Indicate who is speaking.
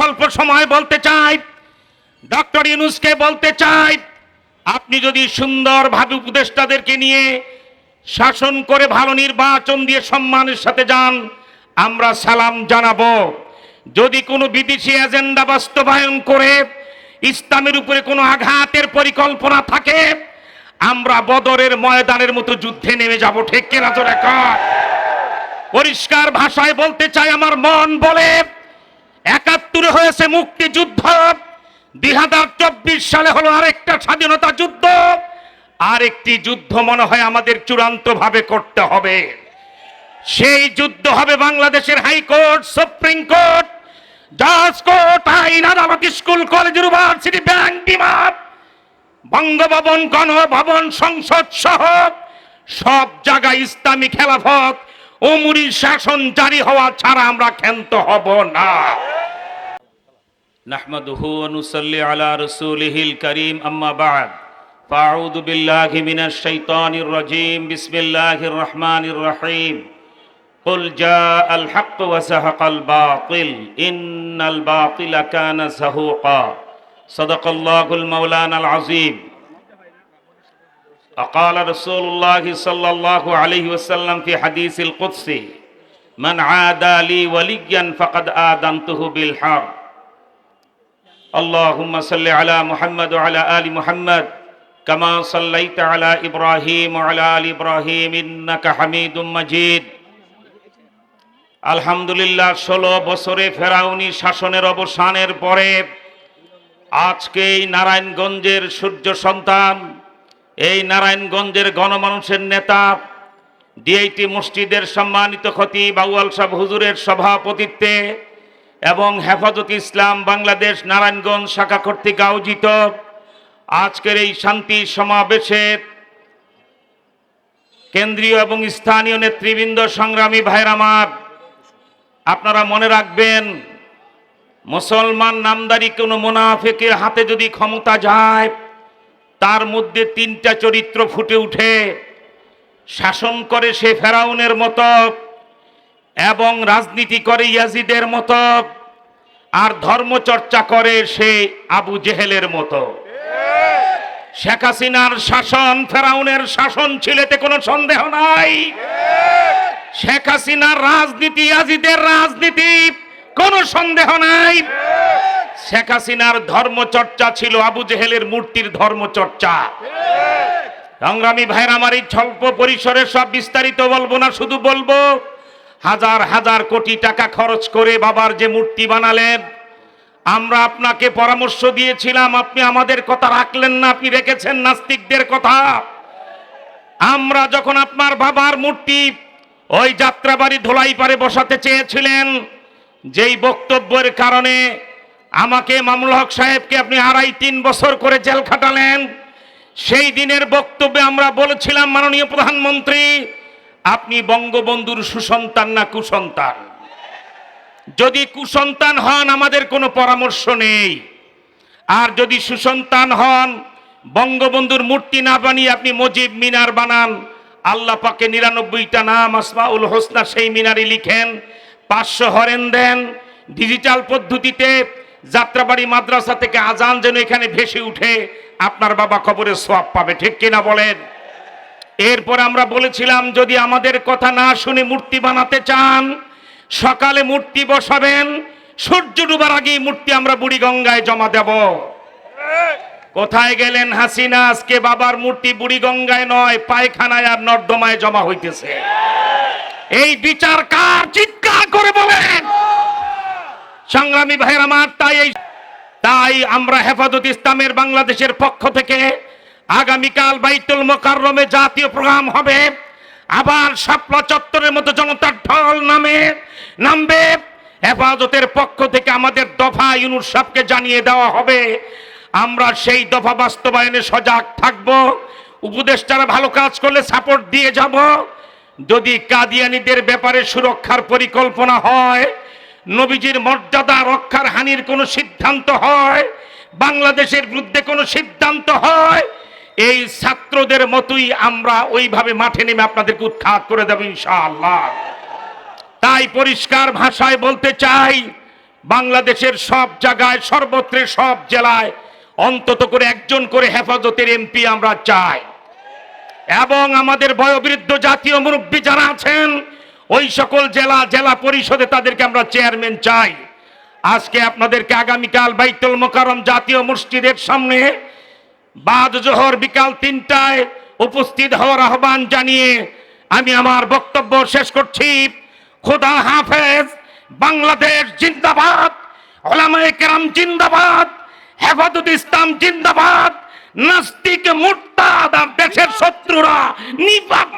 Speaker 1: স্বল্প সময় বলতে চাই, ডক্টর ইউনুসকে বলতে চাই, আপনি যদি সুন্দরভাবে উপদেষ্টাদেরকে নিয়ে শাসন করে ভালো নির্বাচন দিয়ে সম্মানের সাথে যান, আমরা সালাম জানাব। যদি কোনো বিদেশি এজেন্ডা বাস্তবায়ন করে ইসলামের উপরে কোনো আঘাতের পরিকল্পনা থাকে, আমরা বদরের ময়দানের মতো যুদ্ধে নেমে যাব, ঠিক কেনা তো পরিষ্কার ভাষায় বলতে চাই, আমার মন বলে একাত্তরে হয়েছে মুক্তিযুদ্ধ। দুই হাজার চব্বিশ সালে হলো আরেকটা স্বাধীনতা যুদ্ধ। আরেকটি যুদ্ধ মনে হয় আমাদের চূড়ান্ত ভাবে করতে হবে। সেই যুদ্ধ হবে বাংলাদেশের হাইকোর্ট, সুপ্রিম কোর্ট, জাজ কোর্ট, আইন আদালত, স্কুল, কলেজ, ইউনিভার্সিটি, ব্যাংক বিমাত বঙ্গভবন, গণভবন, সংসদ সহ সব জায়গায় ইসলামী খেলাফত ওমরি শাসন জারি হওয়া ছাড়া আমরা ক্ষান্ত হব না।
Speaker 2: نحمده ونصلي على رسوله الكريم أما بعد. فأعوذ بالله من الشيطان الرجيم. بسم الله الرحمن الرحيم. قل جاء الحق وزهق الباطل. إن الباطل كان زهوقا. صدق الله المولانا العظيم. وقال رسول الله صلى الله عليه وسلم في حديث القدسي من عادى لي وليا فقد آذنته بالحرب. اللهم صل على محمد وعلى آل محمد كما صليت على إبراهيم وعلى آل إبراهيم إنك حميد مجيد আলহামদুলিল্লাহ ষোলো বছরে ফেরাউনি শাসনের অবসানের পরে আজকে এই নারায়ণগঞ্জের সূর্য সন্তান এই নারায়ণগঞ্জের গণমানুষের নেতা ডিআইটি মসজিদের সম্মানিত খতি বাউয়াল সাহ হুজুরের সভাপতিত্বে এবং হেফাজত ইসলাম বাংলাদেশ নারায়ণগঞ্জ শাখা কর্তৃক আয়োজিত আজকের এই শান্তি সমাবেশের কেন্দ্রীয় এবং স্থানীয় নেতৃবৃন্দ, সংগ্রামী ভাইয়ের আমার, আপনারা মনে রাখবেন, মুসলমান নামদারি কোনো মুনাফেকের হাতে যদি ক্ষমতা যায়, তার মধ্যে তিনটা চরিত্র ফুটে উঠে, শাসন করে সে ফেরাউনের মতো এবং রাজনীতি করে ইয়াজিদের মতো, আর ধর্মচর্চা করে সে আবু জেহেলের মতো। শেখ হাসিনার শাসন ফেরাউনের শাসন ছিল এতে কোনো সন্দেহ নাই। শেখ হাসিনার রাজনীতি, ইয়াজিদের রাজনীতি, কোনো সন্দেহ নাই। শেখ হাসিনার ধর্মচর্চা ছিল আবু জেহেলের মূর্তির ধর্মচর্চা। সংগ্রামী ভাইয়ের আমার এই স্বল্প পরিসরে সব বিস্তারিত বলব না, শুধু বলব হাজার হাজার কোটি টাকা খরচ করে বাবার যে মূর্তি বানালেন, আমরা আপনাকে পরামর্শ দিয়েছিলাম, আপনি আমাদের কথা রাখলেন না, আপনি রেখেছেন নাস্তিকদের কথা। আমরা যখন আপনার বাবার মূর্তি ওই যাত্রাবাড়ি ধোলাই পারে বসাতে চেয়েছিলেন, যেই বক্তব্যের কারণে আমাকে মামুল হক সাহেবকে আপনি আড়াই তিন বছর করে জেল খাটালেন, সেই দিনের বক্তব্যে আমরা বলেছিলাম মাননীয় প্রধানমন্ত্রী আপনি বঙ্গবন্ধুর সুসন্তান না কুসন্তান? যদি কুসন্তান হন, আমাদের কোনো পরামর্শ নেই। আর যদি সুসন্তান হন, বঙ্গবন্ধুর মূর্তি না বানিয়ে আপনি মজিব মিনার বানান, আল্লাহ পাকে নিরানব্বইটা নাম আসমাউল হোসনা সেই মিনারে লিখেন, পাঁচশো হরেন দেন, ডিজিটাল পদ্ধতিতে যাত্রাবাড়ি মাদ্রাসা থেকে আজান যেন এখানে ভেসে উঠে, আপনার বাবা খবরে সোয়াব পাবে, ঠিক কিনা বলেন? এরপর আমরা বলেছিলাম, যদি আমাদের কথা না শুনে মূর্তি বানাতে চান, সকালে মূর্তি বসাবেন, সূর্য ডুবার আগেই মূর্তি আমরা বুড়িগঙ্গায় জমা দেব। কোথায় গেলেন হাসিনা? আজকে বাবার মূর্তি বুড়িগঙ্গায় নয়, পায়খানায় আর নর্দমায় জমা হইতেছে। এই বিচার কার? চিৎকার করে বলেন। সংগ্রামী ভাইয়ের, আমার তাই তাই আমরা হেফাজত ইসলামের বাংলাদেশের পক্ষ থেকে আগামীকাল বাইতুল মোকাররমে জাতীয় প্রোগ্রাম হবে। আবার শাপলা চত্বরের মতো জনতার ঢল নামে, নামবে। হেফাজতের পক্ষ থেকে আমাদের দফা ইউনুস সাহকে জানিয়ে দেওয়া হবে। আমরা সেই দফা বাস্তবায়নে সজাগ থাকব। উপদেষ্টারা ভালো কাজ করলে সাপোর্ট দিয়ে যাব। যদি কাদিয়ানিদের ব্যাপারে সুরক্ষার পরিকল্পনা হয়, নবীজির মর্যাদা রক্ষার হানির কোনো সিদ্ধান্ত হয়, বাংলাদেশের বিরুদ্ধে কোনো সিদ্ধান্ত হয় এই ছাত্রদের মতোই আমরা ওইভাবে মাঠে নেমে আপনাদেরকে উৎখাত করে দেব ইনশাআল্লাহ। তাই পরিষ্কার ভাষায় বলতে চাই,
Speaker 1: বাংলাদেশের সব জায়গায়, সর্বত্রে সব জেলায় অন্তত করে একজন করে হেফাজতের এমপি আমরা চাই। এবং আমাদের বয়োবৃদ্ধ জাতীয় মুরব্বী যারা আছেন, ওই সকল জেলা জেলা পরিষদে তাদেরকে আমরা চেয়ারম্যান চাই। আজকে আপনাদেরকে আগামীকাল বাইতুল মোকারম জাতীয় মসজিদের সামনে বাদ জোহর বিকাল তিনটায় উপস্থিত হওয়ার আহ্বান জানিয়ে আমি আমার বক্তব্য শেষ করছি। খোদা হাফেজ, বাংলাদেশ জিন্দাবাদ ওলামায়াম জিন্দাবাদ, হেফাজত ইসলাম জিন্দাবাদ, নাস্তিক মুর্তাদ আর দেশের শত্রুরা নিপাক